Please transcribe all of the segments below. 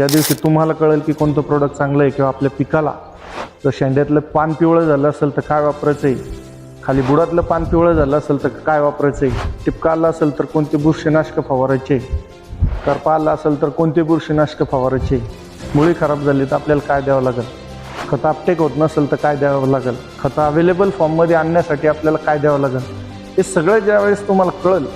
ज्या दिवशी तुम्हाला कळेल की कोणतं प्रोडक्ट चांगलं आहे किंवा आपल्या पिकाला जर शेंड्यातलं पान पिवळं झालं असेल तर काय वापरायचं आहे? खाली बुडातलं पान पिवळं झालं असेल तर काय वापरायचं आहे? टिपका आला असेल तर कोणते बुरशीनाशक फवारायचे करपा आला असेल तर कोणते बुरशीनाशक फवारायचे मुळी खराब झाली तर आपल्याला काय द्यावं लागेल? खतं अपटेक होत नसेल तर काय द्यावं लागेल? खतं अवेलेबल फॉर्ममध्ये आणण्यासाठी आपल्याला काय द्यावं लागेल? हे सगळं ज्यावेळेस तुम्हाला कळेल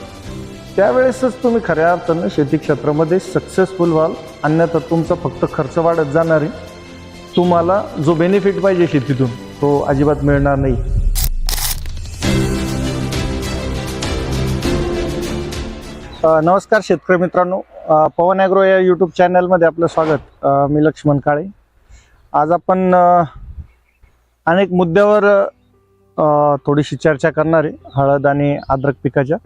त्यावेळेसच तुम्ही खऱ्या अर्थानं शेती क्षेत्रामध्ये सक्सेसफुल व्हाल. अन्यथा तुमचा फक्त खर्च वाढत जाणार. आहे तुम्हाला जो बेनिफिट पाहिजे शेतीतून तो अजिबात मिळणार नाही. नमस्कार शेतकरी मित्रांनो. पवन ॲग्रो या यूट्यूब चॅनलमध्ये आपलं स्वागत. मी लक्ष्मण काळे. आज आपण अनेक मुद्द्यावर थोडीशी चर्चा करणार आहे हळद आणि अद्रक पिकाच्या.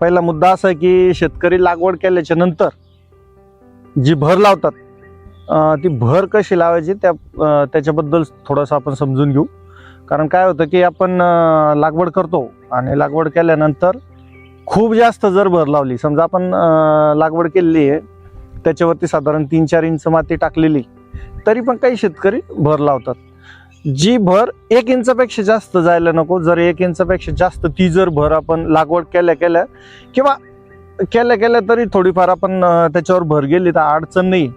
पहिला मुद्दा असा आहे की शेतकरी लागवड केल्याच्यानंतर जी भर लावतात ती भर कशी लावायची त्या त्याच्याबद्दल थोडंसं आपण समजून घेऊ. कारण काय होतं की आपण लागवड करतो आणि लागवड केल्यानंतर खूप जास्त जर भर लावली समजा आपण लागवड केलेली आहे त्याच्यावरती साधारण तीन चार इंच माती टाकलेली तरी पण काही शेतकरी भर लावतात. जी भर एक इंचापेक्षा जास्त जायला नको. जर एक इंचापेक्षा जास्त ती जर भर आपण लागवड केल्या केल्या किंवा केल्या केल्या तरी थोडीफार आपण त्याच्यावर भर गेली तर अडचण नाही.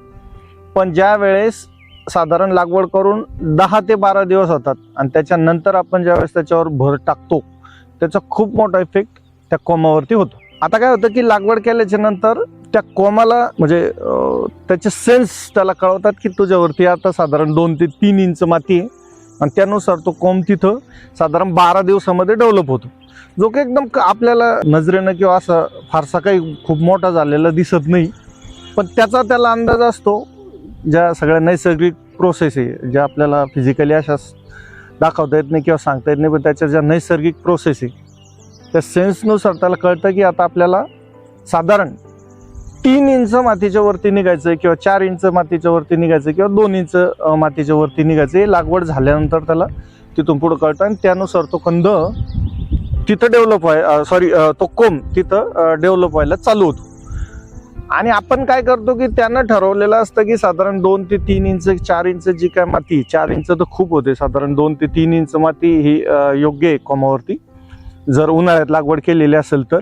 पण ज्या वेळेस साधारण लागवड करून दहा ते बारा दिवस होतात आणि त्याच्यानंतर आपण ज्यावेळेस त्याच्यावर भर टाकतो त्याचा खूप मोठा इफेक्ट त्या कोमावरती होतो. आता काय होतं की लागवड केल्याच्यानंतर त्या कोमाला म्हणजे त्याचे सेन्स त्याला कळवतात की तुझ्यावरती आता साधारण दोन ते तीन इंच माती आहे. आणि त्यानुसार तो कोंब तिथं साधारण बारा दिवसामध्ये डेव्हलप होतो. जो की एकदम क- आपल्याला नजरेनं किंवा असं फारसा काही खूप मोठा झालेला दिसत नाही. पण त्याचा त्याला अंदाज असतो ज्या सगळ्या नैसर्गिक प्रोसेस आहे ज्या आपल्याला फिजिकली अशा दाखवता येत नाही किंवा सांगता येत नाही पण त्याच्या ज्या नैसर्गिक प्रोसेस आहे त्या सेन्सनुसार त्याला कळतं की आता आपल्याला साधारण तीन इंच मातीच्या वरती निघायचं आहे किंवा चार इंच मातीच्या वरती निघायचं किंवा दोन इंच मातीच्या वरती निघायचं हे लागवड झाल्यानंतर त्याला तिथून पुढं कळतं आणि त्यानुसार तो कंद तिथं डेव्हलप व्हाय सॉरी तो कोंब तिथं डेव्हलप व्हायला चालू होतो. आणि आपण काय करतो की त्यानं ठरवलेलं असतं की साधारण दोन ते तीन इंच चार इंच जी काय माती चार इंच तर खूप होते. साधारण दोन ते तीन इंच माती ही योग्य आहे कोमावरती जर उन्हाळ्यात लागवड केलेली असेल तर.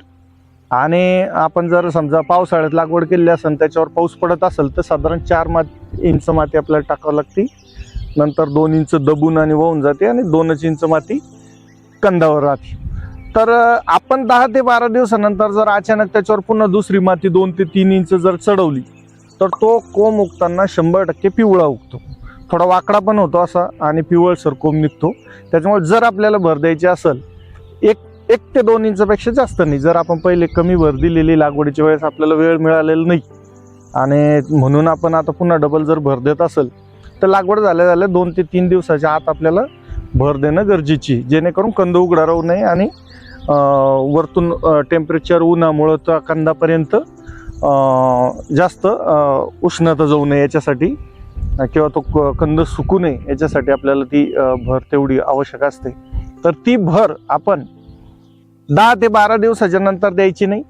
आणि आपण जर समजा पावसाळ्यात लागवड केलेली असेल त्याच्यावर पाऊस पडत असेल तर साधारण चार मात इंच माती आपल्याला टाकावं लागते. नंतर दोन इंच दबून आणि वाहून जाते आणि दोनच इंच माती कंदावर राहते. तर आपण दहा ते बारा दिवसानंतर जर अचानक त्याच्यावर पुन्हा दुसरी माती दोन ते तीन इंच जर चढवली तर तो कोंब उगताना शंभर टक्के पिवळा उगतो. थोडा वाकडा पण होतो असा आणि पिवळसर कोंब निघतो. त्याच्यामुळे जर आपल्याला भर द्यायची असेल एक ते दोन इंचपेक्षा जास्त नाही. जर आपण पहिले कमी भर दिलेली लागवडीच्या वेळेस आपल्याला वेळ मिळालेला नाही. आणि म्हणून आपण आता पुन्हा डबल जर भर देत असेल तर लागवड झाल्या झाल्या दोन ते तीन दिवसाच्या आत आपल्याला भर देणं गरजेची जेणेकरून कंद उघडा राहू नये आणि वरतून टेम्परेचर उन्हामुळं त्या कंदापर्यंत जास्त उष्णता जाऊ नये याच्यासाठी. किंवा तो क- कंद सुकू नये याच्यासाठी आपल्याला ती भर तेवढी आवश्यक असते. तर ती भर आपण दहा ते बारा दिवसाच्या नंतर द्यायची नाही.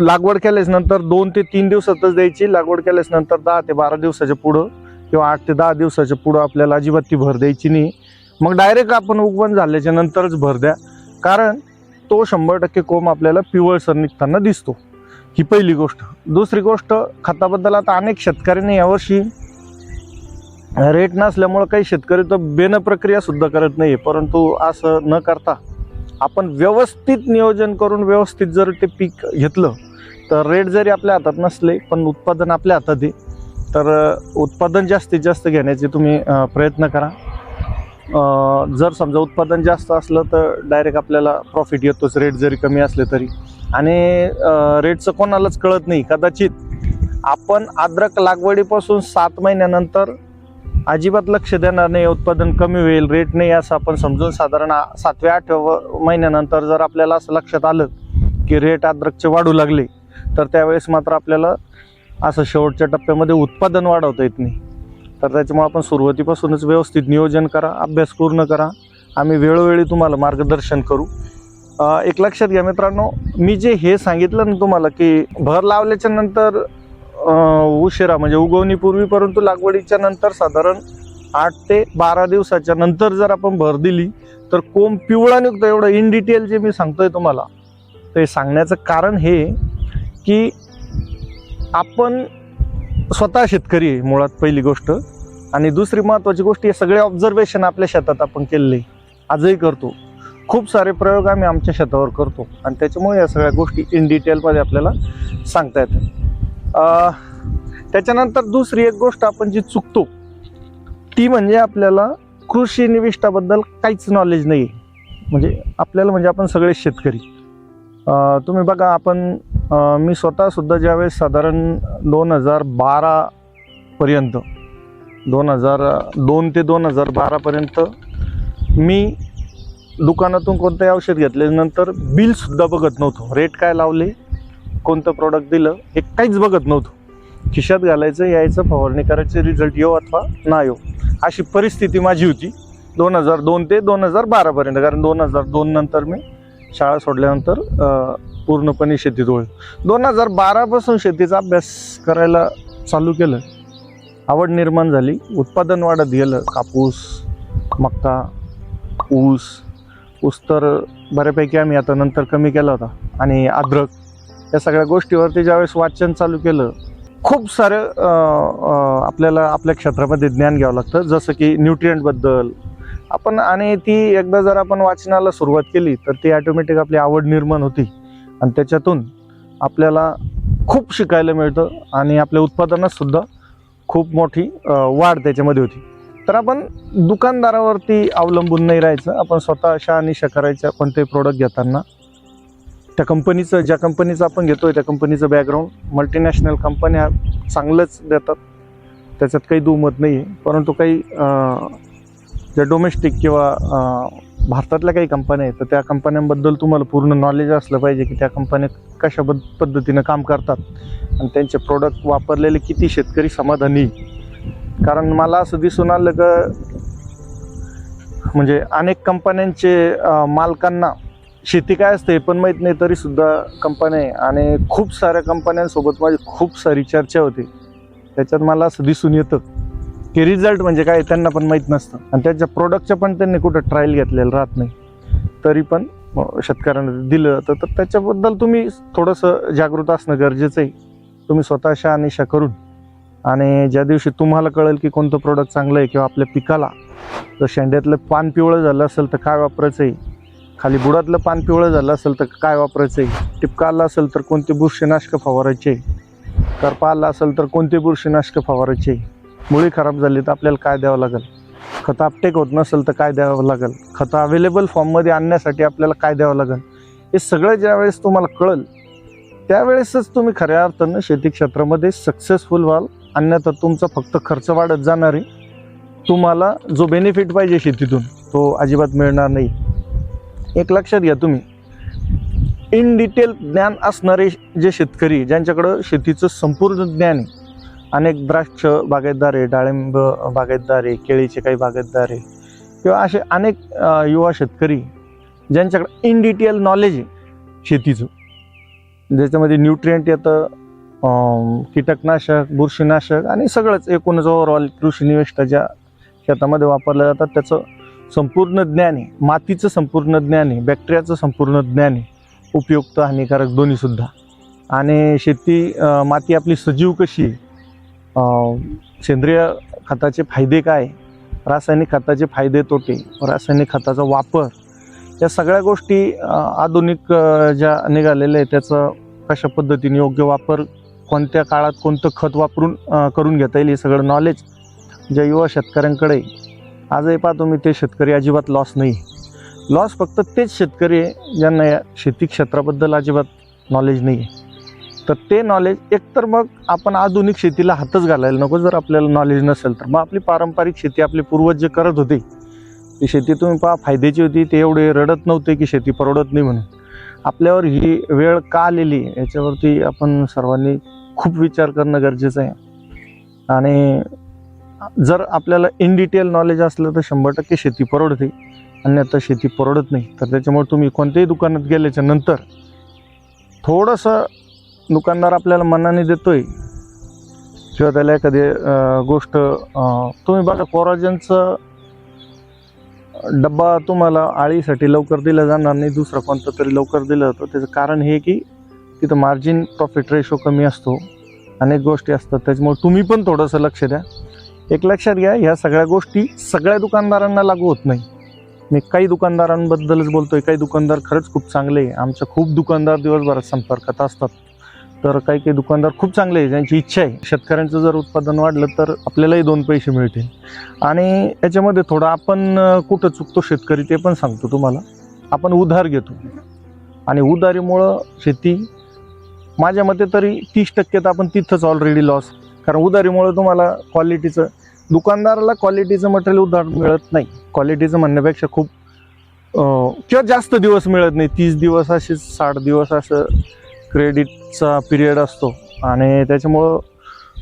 लागवड केल्याच नंतर दोन ते तीन दिवसातच द्यायची. लागवड केल्याच नंतर दहा ते बारा दिवसाच्या पुढं किंवा आठ ते दहा दिवसाच्या पुढं आपल्याला अजिबात ती भर द्यायची नाही. मग डायरेक्ट आपण उगवण झाल्याच्या नंतरच भर द्या. कारण तो शंभर टक्के कोंब आपल्याला पिवळसर निघताना दिसतो. ही पहिली गोष्ट. दुसरी गोष्ट खताबद्दल आता अनेक शेतकऱ्यांनी यावर्षी रेट नसल्यामुळं काही शेतकरी तर बेन प्रक्रिया सुद्धा करत नाही परंतु असं न करता आपण व्यवस्थित नियोजन करून व्यवस्थित जर ते पीक घेतलं तर रेट जरी आपल्या हातात नसले पण उत्पादन आपल्या हातात आहे तर उत्पादन जास्तीत जास्त घेण्याचे तुम्ही प्रयत्न करा. जर समजा उत्पादन जास्त असलं तर डायरेक्ट आपल्याला प्रॉफिट येतोच रेट जरी कमी असले तरी. आणि रेटचं कोणालाच कळत नाही. कदाचित आपण अद्रक लागवडीपासून सात महिन्यानंतर अजिबात लक्ष देणार नाही उत्पादन कमी होईल रेट नाही असं आपण समजून साधारण सातव्या आठव्या महिन्यानंतर जर आपल्याला असं लक्षात आलं की रेट अद्रकचे वाढू लागले तर त्यावेळेस मात्र आपल्याला असं शेवटच्या टप्प्यामध्ये उत्पादन वाढवता येत नाही. तर त्याच्यामुळे आपण सुरुवातीपासूनच व्यवस्थित नियोजन करा अभ्यास पूर्ण करा. आम्ही वेळोवेळी तुम्हाला मार्गदर्शन करू. एक लक्षात घ्या मित्रांनो मी जे हे सांगितलं ना तुम्हाला की भर लावल्याच्या नंतर उशिरा म्हणजे उगवणीपूर्वी परंतु लागवडीच्या नंतर साधारण आठ ते बारा दिवसाच्या नंतर जर आपण भर दिली तर कोंब पिवळा निघतो. एवढं इन डिटेल जे मी सांगतोय तुम्हाला ते सांगण्याचं कारण हे की आपण स्वतः शेतकरी आहे मुळात पहिली गोष्ट. आणि दुसरी महत्त्वाची गोष्ट हे सगळे ऑब्झर्वेशन आपल्या शेतात आपण केलेले. आजही करतो. खूप सारे प्रयोग आम्ही आमच्या शेतावर करतो. आणि त्याच्यामुळे या सगळ्या गोष्टी इन डिटेलमध्ये आपल्याला सांगता येतात. त्याच्यानंतर दुसरी एक गोष्ट आपण जी चुकतो ती म्हणजे आपल्याला कृषी निविष्टाबद्दल काहीच नॉलेज नाही म्हणजे आपल्याला म्हणजे आपण सगळे शेतकरी. तुम्ही बघा आपण मी स्वतःसुद्धा ज्यावेळेस साधारण दोन हजार बारापर्यंत दोन हजार दोन ते दोन हजार बारापर्यंत मी दुकानातून कोणतंही औषध घेतल्यानंतर बिलसुद्धा बघत नव्हतो. रेट काय लावले? कोणतं प्रॉडक्ट दिलं हे काहीच बघत नव्हतो. खिशात घालायचं यायचं फवारणी करायचं रिझल्ट येऊ अथवा ना येऊ अशी परिस्थिती माझी होती दोन हजार दोन ते दोन हजार बारापर्यंत कारण दोन हजार दोन नंतर मी शाळा सोडल्यानंतर पूर्णपणे शेतीत वळलो. दोन हजार बारापासून शेतीचा अभ्यास करायला चालू केलं. आवड निर्माण झाली. उत्पादन वाढत गेलं. कापूस मका ऊस ऊस तर बऱ्यापैकी आम्ही आता नंतर कमी केला होता. आणि अद्रक या सगळ्या गोष्टीवरती ज्यावेळेस वाचन चालू केलं खूप सारं आपल्याला आपल्या क्षेत्रामध्ये ज्ञान घ्यावं लागतं. जसं की न्यूट्रियंटबद्दल आपण आणि ती एकदा जर आपण वाचनाला सुरुवात केली तर ती ॲटोमॅटिक आपली आवड निर्माण होती. आणि त्याच्यातून आपल्याला खूप शिकायला मिळतं आणि आपल्या उत्पादनातसुद्धा खूप मोठी वाढ त्याच्यामध्ये होती. तर आपण दुकानदारावरती अवलंबून नाही राहायचं. आपण स्वतः अशा अनिशा करायच्या कोणते प्रोडक्ट घेताना. त्या कंपनीचं ज्या कंपनीचं आपण घेतो आहे त्या कंपनीचं बॅकग्राऊंड मल्टीनॅशनल कंपन्या चांगलंच देतात. त्याच्यात काही दुमत नाही आहे परंतु काही ज्या डोमेस्टिक किंवा भारतातल्या काही कंपन्या आहेत तर त्या कंपन्यांबद्दल तुम्हाला पूर्ण नॉलेज असलं पाहिजे की त्या कंपन्या कशा बद पद्धतीनं काम करतात. आणि त्यांचे प्रोडक्ट वापरलेले किती शेतकरी समाधानी. कारण मला असं दिसून आलं का म्हणजे अनेक कंपन्यांचे मालकांना शेती काय असते हे पण माहीत नाही तरी सुद्धा कंपन्या आहे. आणि खूप साऱ्या कंपन्यांसोबत माझी खूप सारी चर्चा होती. त्याच्यात मला असं दिसून येतं की रिझल्ट म्हणजे काय त्यांना पण माहीत नसतं. आणि त्यांच्या प्रोडक्टच्या पण त्यांनी कुठं ट्रायल घेतलेलं राहत नाही. तरी पण शेतकऱ्यांना दिलं जातं तर त्याच्याबद्दल तुम्ही थोडंसं जागृत असणं गरजेचं आहे. तुम्ही स्वतःशा अनिशा करून आणि ज्या दिवशी तुम्हाला कळेल की कोणतं प्रोडक्ट चांगलं आहे किंवा आपल्या पिकाला जर शेंड्यातलं पान पिवळं झालं असेल तर काय वापरायचं आहे खाली बुडातलं पान पिवळं झालं असेल तर काय वापरायचं आहे? टिपका आला असेल तर कोणते बुरशीनाशक फवारायचे करपा आला असेल तर कोणते बुरशीनाशक फवारायचे मुळी खराब झाली तर आपल्याला काय द्यावं लागेल? खतं आपटेक होत नसेल तर काय द्यावं लागेल? खतं अवेलेबल फॉर्ममध्ये आणण्यासाठी आपल्याला काय द्यावं लागेल? हे सगळं ज्यावेळेस तुम्हाला कळेल त्यावेळेसच तुम्ही खऱ्या अर्थानं शेती क्षेत्रामध्ये सक्सेसफुल व्हाल. अन्यथा तुमचा फक्त खर्च वाढत जाणार आहे. तुम्हाला जो बेनिफिट पाहिजे शेतीतून तो अजिबात मिळणार नाही. एक लक्षात घ्या तुम्ही. इन डिटेल ज्ञान असणारे जे शेतकरी ज्यांच्याकडं शेतीचं संपूर्ण ज्ञान आहे अनेक द्राक्ष बागायतदार आहे डाळिंब बागायतदार आहे केळीचे काही बागायतदार आहे किंवा असे अनेक युवा शेतकरी ज्यांच्याकडे इन डिटेल नॉलेज आहे शेतीचं. ज्याच्यामध्ये न्यूट्रियंट येतं कीटकनाशक बुरशीनाशक आणि सगळंच. एकूणच ओव्हरऑल कृषी निविष्ठा ज्या शेतामध्ये वापरल्या जातात. त्याचं संपूर्ण ज्ञान आहे मातीचं संपूर्ण ज्ञान आहे बॅक्टेरियाचं संपूर्ण ज्ञान आहे उपयुक्त हानिकारक दोन्हीसुद्धा आणि शेती माती आपली सजीव कशी आहे? सेंद्रिय खताचे फायदे काय रासायनिक खताचे फायदे तोटे रासायनिक खताचा वापर या सगळ्या गोष्टी आधुनिक ज्या निघालेल्या आहे त्याचं कशा पद्धतीने योग्य वापर कोणत्या काळात कोणतं खत वापरून करून घेता येईल हे सगळं नॉलेज ज्या युवा शेतकऱ्यांकडे आजही पाहतो मी ते शेतकरी अजिबात लॉस नाही. लॉस फक्त तेच शेतकरी आहे ज्यांना या शेती क्षेत्राबद्दल अजिबात नॉलेज नाही. आहे तर ते नॉलेज एकतर मग आपण आधुनिक शेतीला हातच घालायला नको जर आपल्याला नॉलेज नसेल तर. मग आपली पारंपरिक शेती आपले पूर्वज जे करत होते ती शेती तुम्ही पहा फायद्याची होती ते एवढे रडत नव्हते की शेती परवडत नाही म्हणून. आपल्यावर ही वेळ का आलेली याच्यावरती आपण सर्वांनी खूप विचार करणं गरजेचं आहे. आणि जर आपल्याला इन डिटेल नॉलेज असलं तर शंभर टक्के शेती परवडते. अन्यथा शेती परवडत नाही. तर त्याच्यामुळे तुम्ही कोणत्याही दुकानात गेल्याच्यानंतर थोडंसं दुकानदार आपल्याला मनाने देतो आहे किंवा त्याला एखादी गोष्ट तुम्ही बघा कोराजनचं डब्बा तुम्हाला आळीसाठी लवकर दिला जाणार नाही दुसरा कोणता तरी लवकर दिलं जातं. त्याचं कारण हे की तिथं मार्जिन प्रॉफिट रेशो कमी असतो. अनेक गोष्टी असतात. त्याच्यामुळे तुम्ही पण थोडंसं लक्ष द्या. एक लक्षात घ्या ह्या सगळ्या गोष्टी सगळ्या दुकानदारांना लागू होत नाही. मी काही दुकानदारांबद्दलच बोलतोय काही दुकानदार खरंच खूप चांगले आहे. आमच्या खूप दुकानदार दिवसभरात संपर्कात असतात. तर काही काही दुकानदार खूप चांगले आहे ज्यांची इच्छा आहे. शेतकऱ्यांचं जर उत्पादन वाढलं तर आपल्यालाही दोन पैसे मिळतील. आणि याच्यामध्ये थोडं आपण कुठं चुकतो शेतकरी ते पण सांगतो तुम्हाला. आपण उधार घेतो. आणि उधारीमुळं शेती माझ्या मते तरी तीस टक्के तर आपण तिथंच ऑलरेडी लॉस कारण उधारीमुळं तुम्हाला क्वालिटीचं दुकानदाराला क्वालिटीचं मटेरियल उधार मिळत नाही. क्वालिटीचं म्हणण्यापेक्षा खूप किंवा जास्त दिवस मिळत नाही. तीस दिवस असे साठ दिवस असं क्रेडिटचा पिरियड असतो. आणि त्याच्यामुळं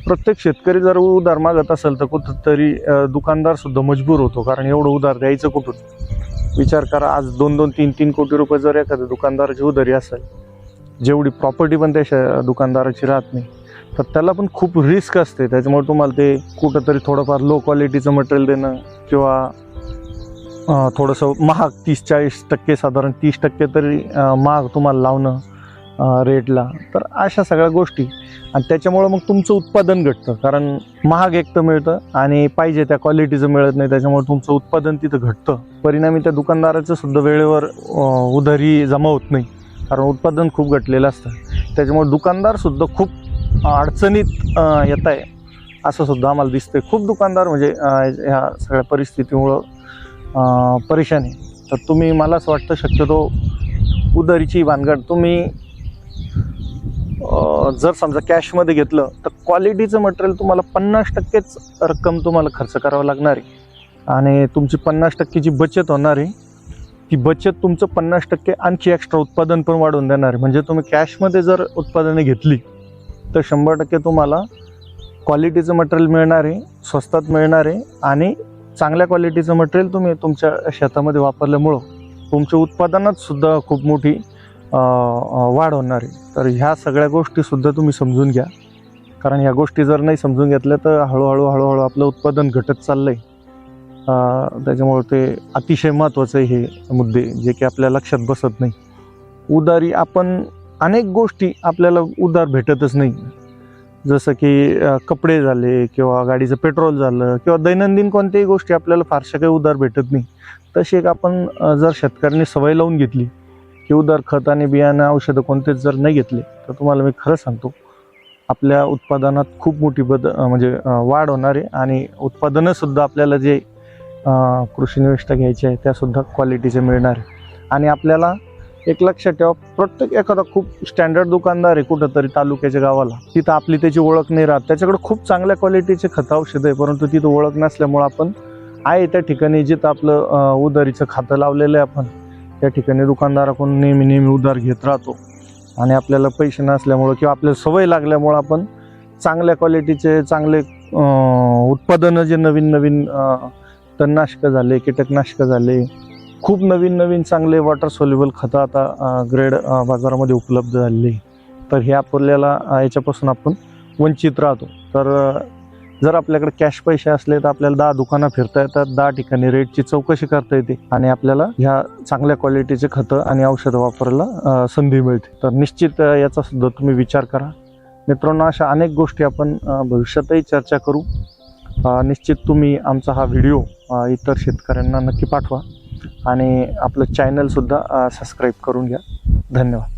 प्रत्येक शेतकरी जर उधार मागत असेल तर कुठंतरी दुकानदारसुद्धा मजबूर होतो. कारण एवढं उधार द्यायचं कुठून? विचार करा आज दोन दोन तीन तीन कोटी रुपये जर एखाद्या दुकानदाराची उधारी असेल जेवढी प्रॉपर्टी पण त्या दुकानदाराची राहत नाही. तर त्याला पण खूप रिस्क असते. त्याच्यामुळे तुम्हाला ते कुठंतरी थोडंफार लो क्वालिटीचं मटेरियल देणं किंवा थोडंसं महाग तीस चाळीस टक्के साधारण तीस टक्के तरी महाग तुम्हाला लावणं रेटला तर अशा सगळ्या गोष्टी. आणि त्याच्यामुळं मग तुमचं उत्पादन घटतं. कारण महाग एक तर मिळतं आणि पाहिजे त्या क्वालिटीचं मिळत नाही. त्याच्यामुळे तुमचं उत्पादन तिथं घटतं. परिणामी त्या दुकानदाराचं सुद्धा वेळेवर उधारी जमा होत नाही. कारण उत्पादन खूप घटलेलं असतं. त्याच्यामुळे दुकानदारसुद्धा खूप अडचणीत येत आहे असं सुद्धा आम्हाला दिसतंय. खूप दुकानदार म्हणजे ह्या सगळ्या परिस्थितीमुळं परेशानी परेशान. आहे तर तुम्ही मला असं वाटतं शक्यतो उधारीची भानगड. तुम्ही जर समजा कॅशमध्ये घेतलं तर क्वालिटीचं मटेरियल तुम्हाला पन्नास टक्केच रक्कम तुम्हाला खर्च करावं लागणार आहे. आणि तुमची पन्नास टक्केची बचत होणार आहे. ती बचत तुमचं पन्नास टक्के आणखी एक्स्ट्रा उत्पादन पण वाढवून देणार आहे. म्हणजे तुम्ही कॅशमध्ये जर उत्पादने घेतली तर शंभर टक्के तुम्हाला क्वालिटीचं मटेरियल मिळणार आहे स्वस्तात मिळणार आहे आणि चांगल्या क्वालिटीचं मटेरियल तुम्ही तुमच्या शेतामध्ये वापरल्यामुळं तुमच्या उत्पादनात सुद्धा खूप मोठी वाढ होणार आहे. तर ह्या सगळ्या गोष्टीसुद्धा तुम्ही समजून घ्या. कारण ह्या गोष्टी जर नाही समजून घेतल्या तर हळूहळू हळूहळू आपलं उत्पादन घटत चाललं आहे त्याच्यामुळं ते अतिशय महत्त्वाचं आहे हे मुद्दे जे की आपल्या लक्षात बसत नाही. उदारी आपण अनेक गोष्टी आपल्याला उधार भेटतच नाही. जसं की कपडे झाले किंवा गाडीचं पेट्रोल झालं किंवा दैनंदिन कोणत्याही गोष्टी आपल्याला फारशा काही उधार भेटत नाही. तशी एक आपण जर शेतकऱ्यांनी सवय लावून घेतली की उधार खत आणि बियाणं औषधं कोणतेच जर नाही घेतले तर तुम्हाला मी खरं सांगतो आपल्या उत्पादनात खूप मोठी बद म्हणजे वाढ होणार आहे आणि उत्पादनंसुद्धा आपल्याला जे कृषी निविष्ठा घ्यायचे आहे त्यासुद्धा क्वालिटीचे मिळणार आहे. आणि आपल्याला एक लक्षात ठेवा. प्रत्येक एखादा खूप स्टँडर्ड दुकानदार आहे कुठंतरी तालुक्याच्या गावाला. तिथं आपली त्याची ओळख नाही राहत. त्याच्याकडे खूप चांगल्या क्वालिटीचे खतं औषधं आहे परंतु तिथं ओळख नसल्यामुळं आपण आहे त्या ठिकाणी जिथं आपलं उधारीचं खातं लावलेलं आहे आपण त्या ठिकाणी दुकानदाराकडून नेहमी नेहमी उधार घेत राहतो. आणि आपल्याला पैसे नसल्यामुळं किंवा आपल्याला सवय लागल्यामुळं आपण चांगल्या क्वालिटीचे चांगले उत्पादनं जे नवीन नवीन तणनाशकं झाले कीटकनाशकं झाले खूप नवीन नवीन चांगले वॉटर सोल्युबल खतं आता ग्रेड बाजारामध्ये उपलब्ध झालेले आहे. तर हे आपल्याला याच्यापासून आपण वंचित राहतो. तर जर आपल्याकडे कॅश पैसे असले तर आपल्याला दहा दुकानं फिरता येतात दहा ठिकाणी रेटची चौकशी करता येते आणि आपल्याला ह्या चांगल्या क्वालिटीचे खतं आणि औषधं वापरायला संधी मिळते. तर निश्चित याचा सुद्धा तुम्ही विचार करा. मित्रांनो अशा अनेक गोष्टी आपण भविष्यातही चर्चा करू. निश्चित तुम्ही आमचा हा व्हिडिओ इतर शेतकऱ्यांना नक्की पाठवा. आणि आपलं चॅनलसुद्धा सबस्क्राईब करून घ्या. धन्यवाद.